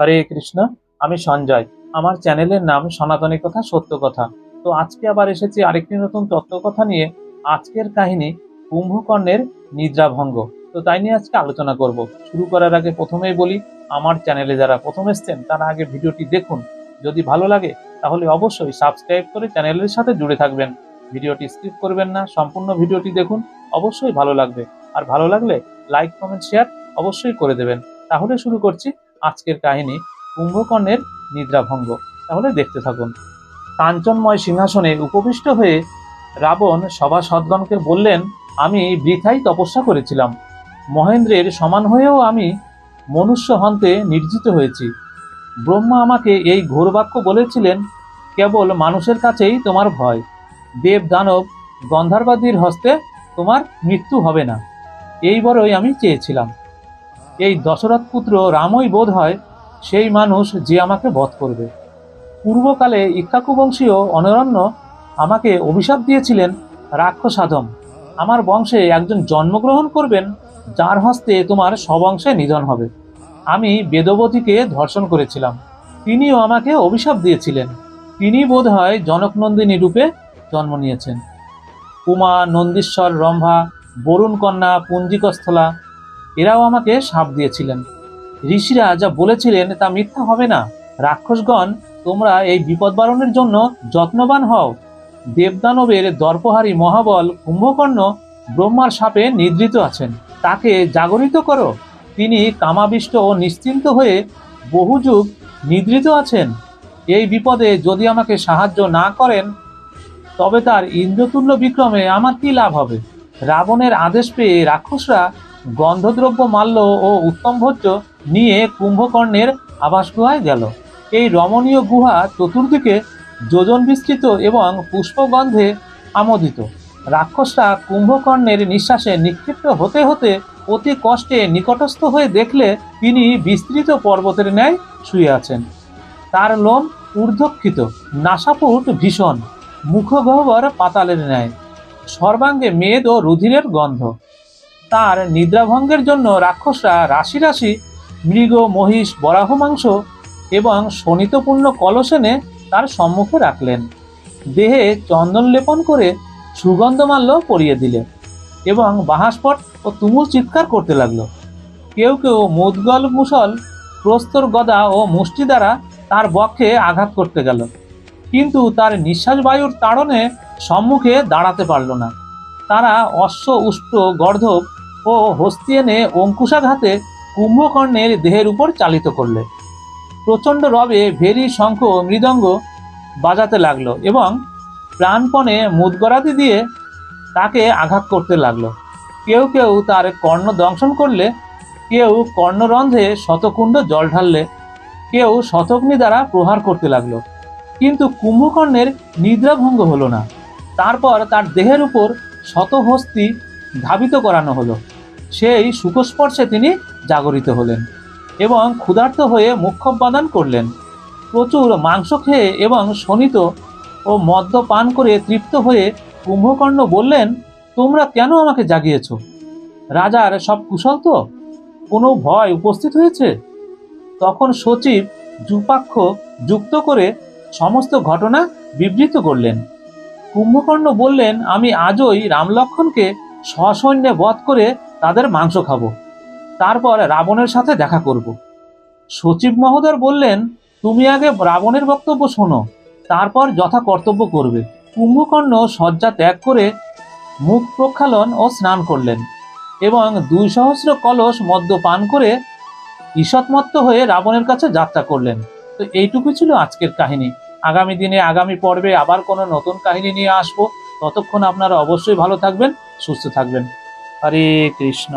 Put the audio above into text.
হরে কৃষ্ণ, আমি সঞ্জয়। আমার চ্যানেলের নাম সনাতনী কথা, সত্য কথা। তো আজকে আবার এসেছি আরেকটি নতুন তত্ত্ব কথা নিয়ে। আজকের কাহিনী কুম্ভকর্ণের নিদ্রাভঙ্গ। তো তাই নিয়ে আজকে আলোচনা করব। শুরু করার আগে প্রথমেই বলি, আমার চ্যানেলে যারা প্রথম এসছেন, তারা আগে ভিডিওটি দেখুন। যদি ভালো লাগে, তাহলে অবশ্যই সাবস্ক্রাইব করে চ্যানেলের সাথে জুড়ে থাকবেন। ভিডিওটি স্কিপ করবেন না, সম্পূর্ণ ভিডিওটি দেখুন, অবশ্যই ভালো লাগবে। আর ভালো লাগলে লাইক, কমেন্ট, শেয়ার অবশ্যই করে দেবেন। তাহলে শুরু করছি আজকের কাহিনী কুম্ভকর্ণের নিদ্রাভঙ্গ। তাহলে দেখতে থাকুন। কাঞ্চনময় সিংহাসনে উপবিষ্ট হয়ে রাবণ সভা সভাসদগণকে বললেন, আমি বৃথাই তপস্যা করেছিলাম। মহেন্দ্রের সমান হয়েও আমি মনুষ্য হন্তে নির্জিত হয়েছি। ব্রহ্মা আমাকে এই ঘোর বাক্য বলেছিলেন, কেবল মানুষের কাছেই তোমার ভয়। দেব দানব, গন্ধার্বাদীর হস্তে তোমার মৃত্যু হবে না। এই বড়ই আমি চেয়েছিলাম। এই দশরথ পুত্র রামই বোধ হয় সেই মানুষ যে আমাকে বধ করবে। পূর্বকালে ইক্ষ্বাকু বংশীয় অনরণ্য আমাকে অভিশাপ দিয়েছিলেন রাক্ষসাধম। আমার বংশে একজন জন্মগ্রহণ করবেন, যার হস্তে তোমার সবংশে নিধন হবে। আমি বেদবতীকে ধর্ষণ করেছিলাম। তিনিও আমাকে অভিশাপ দিয়েছিলেন। তিনি বোধ হয় জনকনন্দিনী রূপে জন্ম নিয়েছেন। উমা, নন্দীশ্বর, রম্ভা, বরুণ কন্যা, পুঞ্জিকস্থলা এরাও আমাকে সাপ দিয়েছিলেন। ঋষিরা যা বলেছিলেন তা মিথ্যা হবে না। রাক্ষসগণ, তোমরা এই বিপদ বারণের জন্য যত্নবান হও। দেবদানবের দর্পহারী মহাবল কুম্ভকর্ণ ব্রহ্মার সাপে নিদ্রিত আছেন। তাকে জাগরিত করো। তিনি কামাবিষ্ট ও নিশ্চিন্ত হয়ে বহু যুগ নিদ্রিত আছেন। এই বিপদে যদি আমাকে সাহায্য না করেন, তবে তার ইন্দ্রতুল্য বিক্রমে আমার কি লাভ হবে? রাবণের আদেশ পেয়ে রাক্ষসরা গন্ধদ্রব্য মাল্য ও উত্তম ভোজ্য নিয়ে কুম্ভকর্ণের আবাসগুহায় গেল। এই রমণীয় গুহা চতুর্দিকে যোজন বিস্তৃত এবং পুষ্পগন্ধে আমোদিত। রাক্ষসরা কুম্ভকর্ণের নিঃশ্বাসে নিক্ষিপ্ত হতে হতে অতি কষ্টে নিকটস্থ হয়ে দেখলে তিনি বিস্তৃত পর্বতের ন্যায় শুয়ে আছেন। তার লোম ঊর্ধ্বক্ষিত, নাসাপুট ভীষণ, মুখগহ্বর পাতালের ন্যায়। সর্বাঙ্গে মেদ ও রুধিরের গন্ধ। তার নিদ্রাভঙ্গের জন্য রাক্ষসরা রাশি রাশি মৃগ, মহিষ, বরাহ মাংস এবং শোণিতপূর্ণ কলস এনে তার সম্মুখে রাখলেন। দেহে চন্দন লেপন করে সুগন্ধমাল্য পরিয়ে দিলেন এবং বাহাস্পট ও তুমুল চিৎকার করতে লাগল। কেউ কেউ মুদগল মুসল প্রস্তর গদা ও মুষ্টি দ্বারা তার বক্ষে আঘাত করতে গেল। কিন্তু তার নিঃশ্বাস বায়ুর তাড়নে সম্মুখে দাঁড়াতে পারল না। তারা অশ্ব উষ্ট গর্ধব ও হস্তি এনে অঙ্কুশাঘাতে কুম্ভকর্ণের দেহের উপর চালিত করলে। প্রচণ্ড রবে ভেরি শঙ্খ মৃদঙ্গ বাজাতে লাগল এবং প্রাণপণে মুদগরাদি দিয়ে তাকে আঘাত করতে লাগল। কেউ কেউ তার কর্ণ দংশন করলে, কেউ কর্ণরন্ধ্রে শতকুণ্ড জল ঢাললে, কেউ শতগ্নি দ্বারা প্রহার করতে লাগল। কিন্তু কুম্ভকর্ণের নিদ্রাভঙ্গ হলো না। তারপর তার দেহের উপর শতহস্তি ধাবিত করানো হলো। সেই সুখস্পর্শে তিনি জাগরিত হলেন এবং ক্ষুধার্ত হয়ে মুখ্যপাদান করলেন। প্রচুর মাংস খেয়ে এবং শোণিত ও মদ্য পান করে তৃপ্ত হয়ে কুম্ভকর্ণ বললেন, তোমরা কেন আমাকে জাগিয়েছ? রাজার সব কুশল তো? কোনো ভয় উপস্থিত হয়েছে? তখন সচিব যুপাক্ষ যুক্ত করে সমস্ত ঘটনা বিবৃত করলেন। কুম্ভকর্ণ বললেন, আমি আজই রামলক্ষণকে সসৈন্যে বধ করে তাদের মাংস খাব। তারপর রাবণের সাথে দেখা করব। সচিব মহোদয় বললেন, তুমি আগে রাবণের বক্তব্য শোনো। তারপর যথা কর্তব্য করবে। কুম্ভকর্ণ শয্যা ত্যাগ করে মুখ প্রক্ষালন ও স্নান করলেন এবং দুই সহস্র কলস মদ্য পান করে ঈষৎমত্ত হয়ে রাবণের কাছে যাত্রা করলেন। তো এইটুকু ছিল আজকের কাহিনী। আগামী দিনে, আগামী পর্বে আবার কোনো নতুন কাহিনী নিয়ে আসব। ততক্ষণ আপনারা অবশ্যই ভালো থাকবেন, সুস্থ থাকবেন। হরে কৃষ্ণ